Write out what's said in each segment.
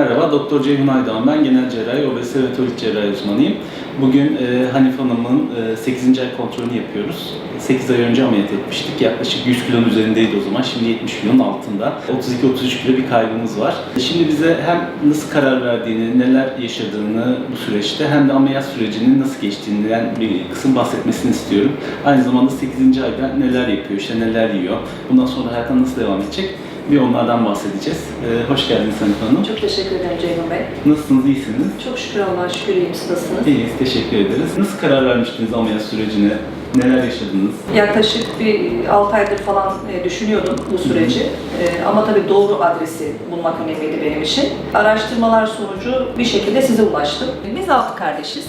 Merhaba, Doktor Ceyhun Aydoğan ben. Genel cerrahi, obezite ve tolik cerrahi uzmanıyım. Bugün e, Hanife Hanım'ın e, 8. ay kontrolünü yapıyoruz. 8 ay önce ameliyat etmiştik. Yaklaşık 100 kilonun üzerindeydi o zaman. Şimdi 70 kilonun altında. 32-33 kilo bir kaybımız var. Şimdi bize hem nasıl karar verdiğini, neler yaşadığını bu süreçte hem de ameliyat sürecinin nasıl geçtiğinden bir kısım bahsetmesini istiyorum. Aynı zamanda 8. ayda neler yapıyor, işte neler yiyor, bundan sonra hayatına nasıl devam edecek bir onlardan bahsedeceğiz. Ee, hoş geldiniz Hanife Hanım. Çok teşekkür ederim Ceyhun Bey. Nasılsınız, iyisiniz? Çok şükür Allah'a şükür iyiyim. Siz nasılsınız? İyiyiz, teşekkür ederiz. Nasıl karar vermiştiniz ameliyat sürecine? Neler yaşadınız? Yaklaşık bir 6 aydır falan e, düşünüyordum bu süreci. E, Ama tabii doğru adresi bulmak önemliydi benim için. Araştırmalar sonucu bir şekilde size ulaştım. Biz 6 kardeşiz.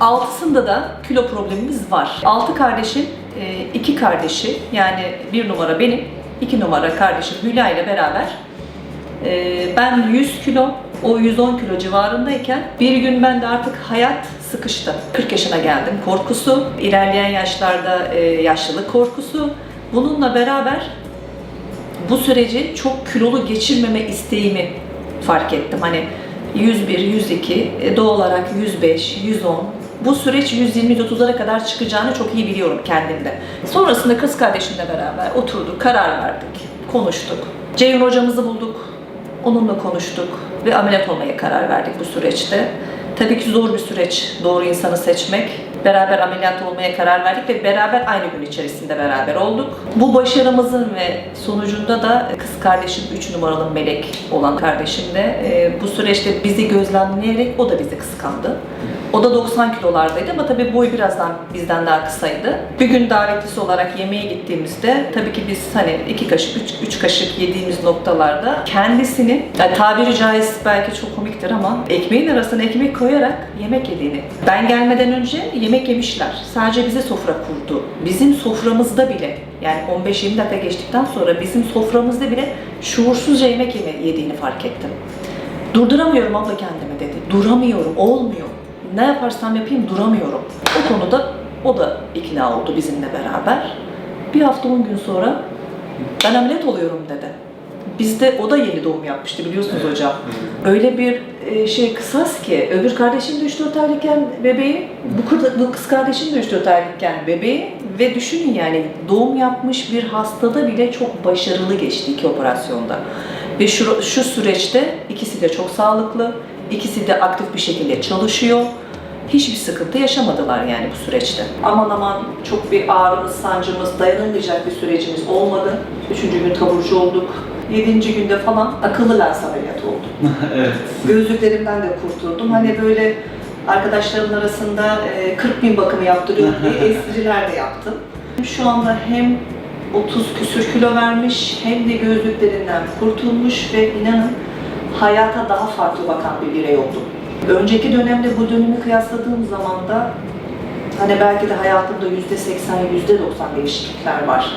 Altısında da kilo problemimiz var. 6 kardeşin e, iki kardeşi yani bir numara benim, iki numara kardeşim Hülya ile beraber Ee, ben 100 kilo, o 110 kilo civarındayken bir gün ben de artık hayat sıkıştı. 40 yaşına geldim. Korkusu, ilerleyen yaşlarda e, yaşlılık korkusu. Bununla beraber bu süreci çok kilolu geçirmeme isteğimi fark ettim. Hani 101, 102, e, doğal olarak 105, 110. Bu süreç 120-130'lara kadar çıkacağını çok iyi biliyorum kendimde. Sonrasında kız kardeşimle beraber oturduk, karar verdik, konuştuk. Ceyhun hocamızı bulduk, onunla konuştuk ve ameliyat olmaya karar verdik bu süreçte. Tabii ki zor bir süreç doğru insanı seçmek. Beraber ameliyat olmaya karar verdik ve beraber aynı gün içerisinde beraber olduk. Bu başarımızın ve sonucunda da kız kardeşim 3 numaralı melek olan kardeşim de e, bu süreçte bizi gözlemleyerek o da bizi kıskandı. O da 90 kilolardaydı ama tabii boyu birazdan bizden daha kısaydı. Bir gün davetlisi olarak yemeğe gittiğimizde tabii ki biz hani iki kaşık, üç, üç kaşık yediğimiz noktalarda kendisini, yani tabiri caiz belki çok komiktir ama ekmeğin arasına ekmek koyarak yemek yediğini. Ben gelmeden önce yemek yemişler. Sadece bize sofra kurdu. Bizim soframızda bile yani 15-20 dakika geçtikten sonra bizim soframızda bile şuursuzca yemek yeme, yediğini fark ettim. Durduramıyorum abla kendimi dedi. Duramıyorum, olmuyor. Ne yaparsam yapayım duramıyorum. O konuda o da ikna oldu bizimle beraber. Bir hafta 10 gün sonra ben ameliyat oluyorum dedi. Bizde o da yeni doğum yapmıştı biliyorsunuz hocam. Öyle bir e, şey kısas ki öbür kardeşim de 3-4 aylıkken bebeği, bu, kız- bu kız kardeşim de 3-4 aylıkken bebeği ve düşünün yani doğum yapmış bir hastada bile çok başarılı geçti iki operasyonda. Ve şu, şu süreçte ikisi de çok sağlıklı, ikisi de aktif bir şekilde çalışıyor. Hiçbir sıkıntı yaşamadılar yani bu süreçte. Aman aman çok bir ağrımız, sancımız, dayanılmayacak bir sürecimiz olmadı. Üçüncü gün taburcu olduk. Yedinci günde falan akıllı lens ameliyatı oldum. evet. Gözlüklerimden de kurtuldum. Hani böyle arkadaşlarımın arasında e, 40 bin bakımı yaptırıyorum diye espriler de yaptım. Şu anda hem 30 küsür kilo vermiş hem de gözlüklerinden kurtulmuş ve inanın hayata daha farklı bakan bir birey oldum. Önceki dönemde bu dönemi kıyasladığım zaman da hani belki de hayatımda yüzde 80, yüzde 90 değişiklikler var.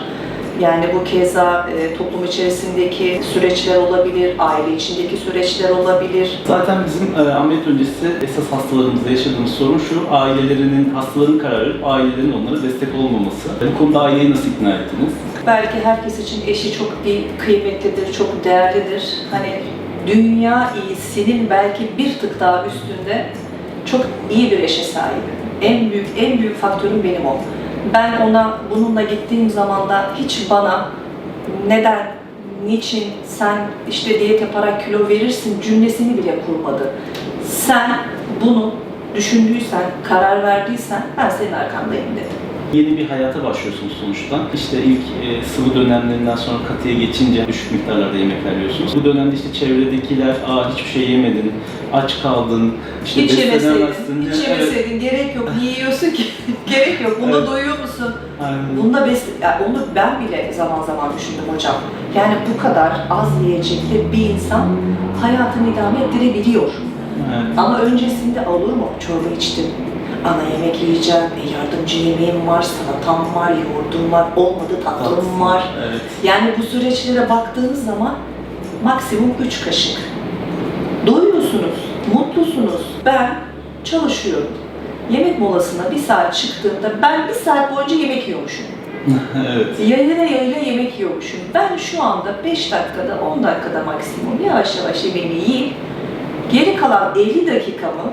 Yani bu keza e, toplum içerisindeki süreçler olabilir, aile içindeki süreçler olabilir. Zaten bizim e, ameliyat öncesi esas hastalarımızda yaşadığımız sorun şu, ailelerinin, hastaların karar verip ailelerin onlara destek olmaması. Bu konuda aileyi nasıl ikna ettiniz? Belki herkes için eşi çok bir kıymetlidir, çok değerlidir. Hani dünya iyisinin belki bir tık daha üstünde çok iyi bir eşe sahibim. En büyük en büyük faktörüm benim o. Ben ona bununla gittiğim zaman da hiç bana neden, niçin sen işte diyet yaparak kilo verirsin cümlesini bile kurmadı. Sen bunu düşündüysen, karar verdiysen ben senin arkandayım dedi. Yeni bir hayata başlıyorsunuz sonuçta. İşte ilk e, sıvı dönemlerinden sonra katıya geçince düşük miktarlarda yemekler yiyorsunuz. Bu dönemde işte çevredekiler, aa hiçbir şey yemedin, aç kaldın, işte Hiç yemeseydin, hiç Evet. yemeseydin, gerek yok. Niye yiyorsun ki? gerek yok. Bunda Evet. doyuyor musun? Aynen. Bunda bes yani onu ben bile zaman zaman düşündüm hocam. Yani bu kadar az yiyecekli bir insan hayatını idame ettirebiliyor. Evet. Ama öncesinde olur mu? Çorba içtim. Ana yemek yiyeceğim, e, yardımcı yemeğim var, salatam var, yoğurdum var, olmadı tatlım var. Evet. Yani bu süreçlere baktığınız zaman maksimum 3 kaşık. Doyuyorsunuz, mutlusunuz. Ben çalışıyorum. Yemek molasına bir saat çıktığımda ben bir saat boyunca yemek yiyormuşum. evet. Yayıla yayıla yemek yiyormuşum. Ben şu anda 5 dakikada, 10 dakikada maksimum yavaş yavaş yemeğimi yiyip Geri kalan 50 dakikamı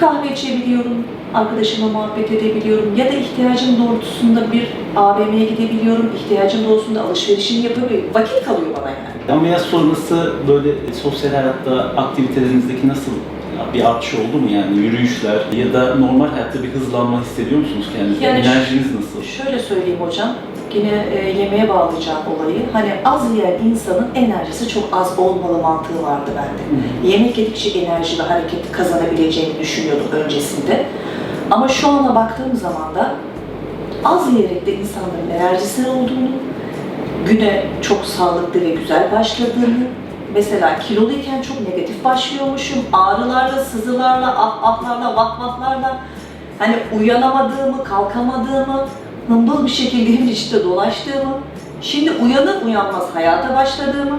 kahve içebiliyorum, arkadaşımla muhabbet edebiliyorum ya da ihtiyacım doğrultusunda bir AVM'ye gidebiliyorum, ihtiyacım doğrultusunda alışverişimi yapabiliyorum. Vakit kalıyor bana yani. Ameliyat sonrası böyle sosyal hayatta aktivitelerinizdeki nasıl bir artış oldu mu yani yürüyüşler ya da normal hayatta bir hızlanma hissediyor musunuz kendinizde? Yani Enerjiniz nasıl? Şöyle söyleyeyim hocam, yine e, yemeğe bağlayacağım olayı. Hani az yiyen insanın enerjisi çok az olmalı mantığı vardı bende. Yemek yedikçe enerji ve hareket kazanabileceğini düşünüyordum öncesinde. Ama şu ana baktığım zaman da az yiyerek de insanların enerjisinin olduğunu, güne çok sağlıklı ve güzel başladığını, mesela kiloluyken çok negatif başlıyormuşum, ağrılarla, sızılarla, ah ahlarla, vah vahlarla, hani uyanamadığımı, kalkamadığımı, hımbıl bir şekilde içinde dolaştığımı, şimdi uyanır uyanmaz hayata başladığımı,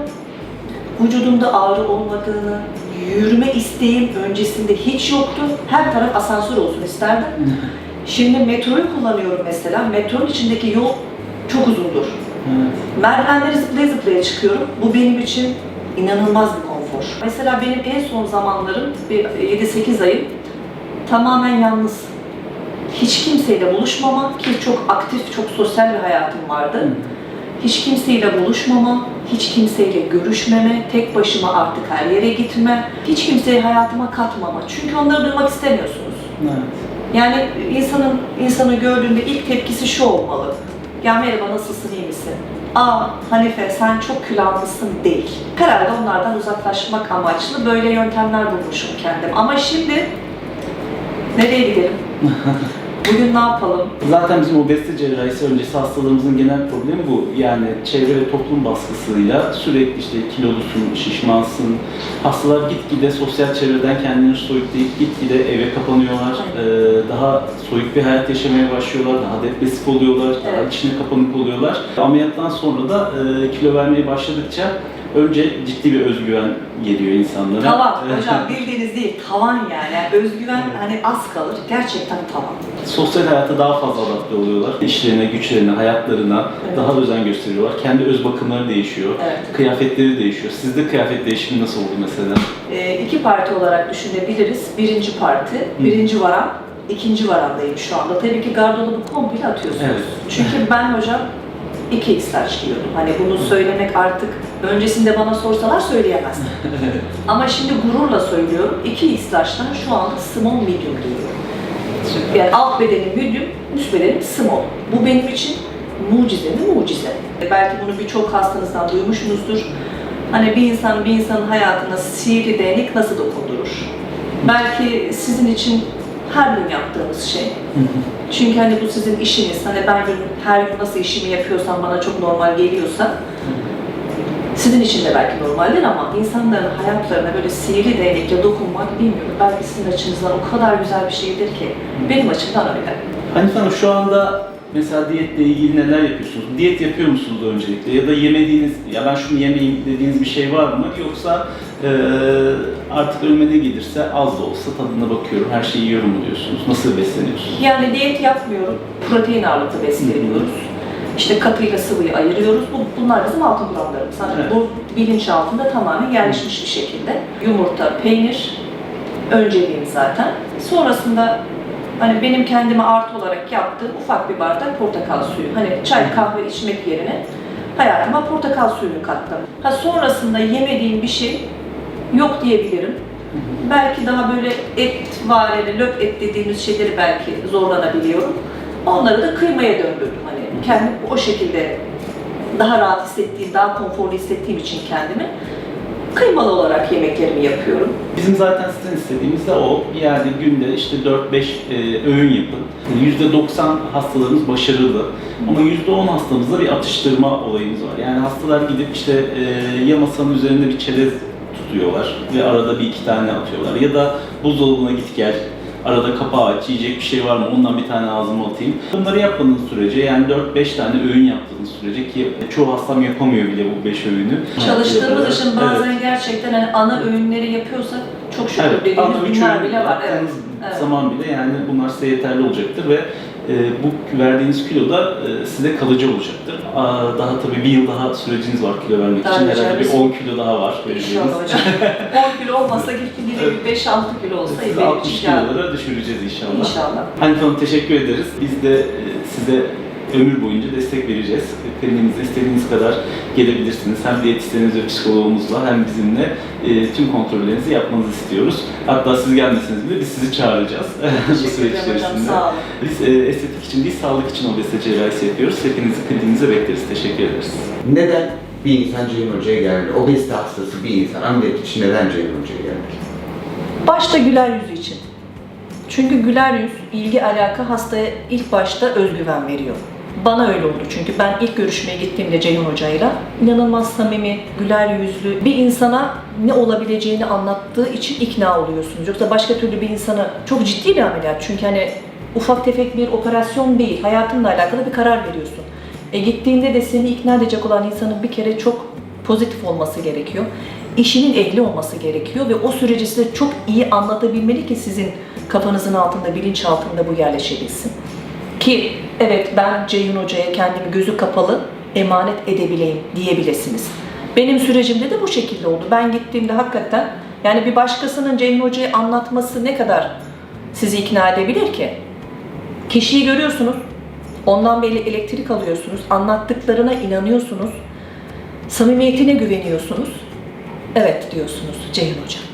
vücudumda ağrı olmadığını, yürüme isteğim öncesinde hiç yoktu. Her taraf asansör olsun isterdim. Şimdi metroyu kullanıyorum mesela. Metronun içindeki yol çok uzundur. Evet. Merdivenleri zıplaya zıplaya çıkıyorum. Bu benim için inanılmaz bir konfor. Mesela benim en son zamanlarım, bir 7-8 ayım tamamen yalnız. Hiç kimseyle buluşmama ki çok aktif, çok sosyal bir hayatım vardı. Hiç kimseyle buluşmama, hiç kimseyle görüşmeme, tek başıma artık her yere gitme, hiç kimseyi hayatıma katmama. Çünkü onları duymak istemiyorsunuz. Evet. Yani insanın insanı gördüğünde ilk tepkisi şu olmalı. Ya merhaba nasılsın iyi misin? Aa Hanife sen çok almışsın değil. Herhalde onlardan uzaklaşmak amaçlı böyle yöntemler bulmuşum kendim. Ama şimdi nereye gidelim? Bugün ne yapalım? Zaten bizim obezite cerrahisi öncesi hastalığımızın genel problemi bu. Yani çevre ve toplum baskısıyla sürekli işte kilolusun, şişmansın. Hastalar gitgide sosyal çevreden kendilerini soyutlayıp gitgide eve kapanıyorlar. Ee, daha soyut bir hayat yaşamaya başlıyorlar. Daha depresif oluyorlar. Daha Evet. içine kapanık oluyorlar. Ameliyattan sonra da e, kilo vermeye başladıkça önce ciddi bir özgüven geliyor insanlara. Tavan hocam bildiğiniz değil tavan yani. yani özgüven hani az kalır gerçekten tavan. Sosyal hayata daha fazla adapte oluyorlar. İşlerine, güçlerine, hayatlarına Evet. daha özen gösteriyorlar. Kendi öz bakımları değişiyor. Evet. Kıyafetleri değişiyor. Sizde kıyafet değişimi nasıl oldu mesela? Ee, iki parti olarak düşünebiliriz. Birinci parti, birinci varan, ikinci varandayım şu anda. Tabii ki gardırobı komple atıyorsunuz. Evet. Çünkü ben hocam iki islaç giyiyordum. Hani bunu söylemek artık öncesinde bana sorsalar söyleyemezdim. Ama şimdi gururla söylüyorum. İki islaçtan şu anda small medium giyiyorum. Yani alt bedenim medium, üst bedenim small. Bu benim için mucize mi mucize. Belki bunu birçok hastanızdan duymuşsunuzdur. Hani bir insan bir insanın hayatına sihirli değnek nasıl dokundurur? Belki sizin için her gün yaptığınız şey. Çünkü hani bu sizin işiniz. Hani ben gün, her gün nasıl işimi yapıyorsam bana çok normal geliyorsa sizin için de belki normaldir ama insanların hayatlarına böyle sihirli değnekle dokunmak bilmiyorum. Belki sizin açınızdan o kadar güzel bir şeydir ki benim açımdan öyle. Hanife Hanım şu anda mesela diyetle ilgili neler yapıyorsunuz? Diyet yapıyor musunuz öncelikle? Ya da yemediğiniz, ya ben şunu yemeyeyim dediğiniz bir şey var mı? Yoksa eee, artık önüme ne gelirse az da olsa tadına bakıyorum, her şeyi yiyorum mu diyorsunuz? Nasıl besleniyorsunuz? Yani diyet yapmıyorum. Protein ağırlıklı besleniyoruz. İşte katıyla sıvıyı ayırıyoruz. Bu, bunlar bizim altın kurallarımız. Hani Evet. Bu bilinç altında tamamen yerleşmiş bir şekilde. Yumurta, peynir önceliğim zaten. Sonrasında hani benim kendime artı olarak yaptığım ufak bir bardak portakal suyu. Hani çay kahve içmek yerine hayatıma portakal suyunu kattım. Ha sonrasında yemediğim bir şey yok diyebilirim. Belki daha böyle et vareli, löp et dediğimiz şeyleri belki zorlanabiliyorum. Onları da kıymaya döndürdüm. Hani kendim o şekilde daha rahat hissettiğim, daha konforlu hissettiğim için kendimi kıymalı olarak yemeklerimi yapıyorum. Bizim zaten sizden istediğimiz de o. Yani günde işte 4-5 e, öğün yapın. %90 hastalarımız başarılı. Ama %10 hastamızda bir atıştırma olayımız var. Yani hastalar gidip işte e, ya masanın üzerinde bir çerez tutuyorlar ve arada bir iki tane atıyorlar. Ya da buzdolabına git gel. Arada kapağı aç, yiyecek bir şey var mı ondan bir tane ağzıma atayım. Bunları yapmadığınız sürece yani 4-5 tane öğün yaptığınız sürece ki çoğu hastam yapamıyor bile bu 5 öğünü. Çalıştığımız için Evet. bazen gerçekten hani ana öğünleri yapıyorsak çok şükür Evet, dediğimiz günler bile var. Evet. Evet. zaman bile yani bunlar size yeterli olacaktır ve e, bu verdiğiniz kilo da e, size kalıcı olacaktır. Aa, daha tabii bir yıl daha süreciniz var kilo vermek Daha için. Herhalde bir vereceğimiz- 10 kilo daha var. İnşallah hocam. 10 kilo olmasa gibi 5-6 kilo olsa benim 60 için kâr. kilolara düşüreceğiz inşallah. İnşallah. Hanife Hanım teşekkür ederiz. Biz de e, size ömür boyunca destek vereceğiz. Kliniğimize istediğiniz kadar gelebilirsiniz. Hem diyetisyenimiz ve psikologumuzla hem bizimle e, tüm kontrollerinizi yapmanızı istiyoruz. Hatta siz gelmeseniz bile biz sizi çağıracağız bu süreç içerisinde. Sağ olun. Biz e, estetik için değil, sağlık için obezite cerrahisi yapıyoruz. Hepinizi kliniğimize bekleriz. Teşekkür ederiz. Neden bir insan Ceyhun Hoca'ya gelmeli? Obezite hastası bir insan ameliyat için neden Ceyhun Hoca'ya gelmeli? Başta güler yüzü için. Çünkü güler yüz, ilgi, alaka hastaya ilk başta özgüven veriyor. Bana öyle oldu çünkü ben ilk görüşmeye gittiğimde Ceyhun Hoca'yla inanılmaz samimi, güler yüzlü bir insana ne olabileceğini anlattığı için ikna oluyorsunuz. Yoksa başka türlü bir insana çok ciddi bir ameliyat çünkü hani ufak tefek bir operasyon değil, hayatınla alakalı bir karar veriyorsun. E gittiğinde de seni ikna edecek olan insanın bir kere çok pozitif olması gerekiyor. İşinin ehli olması gerekiyor ve o süreci size çok iyi anlatabilmeli ki sizin kafanızın altında, bilinç altında bu yerleşebilsin. Ki evet ben Ceyhun Hoca'ya kendimi gözü kapalı emanet edebileyim diyebilirsiniz. Benim sürecimde de bu şekilde oldu. Ben gittiğimde hakikaten yani bir başkasının Ceyhun Hoca'yı anlatması ne kadar sizi ikna edebilir ki? Kişiyi görüyorsunuz, ondan belli elektrik alıyorsunuz, anlattıklarına inanıyorsunuz, samimiyetine güveniyorsunuz. Evet diyorsunuz Ceyhun Hoca.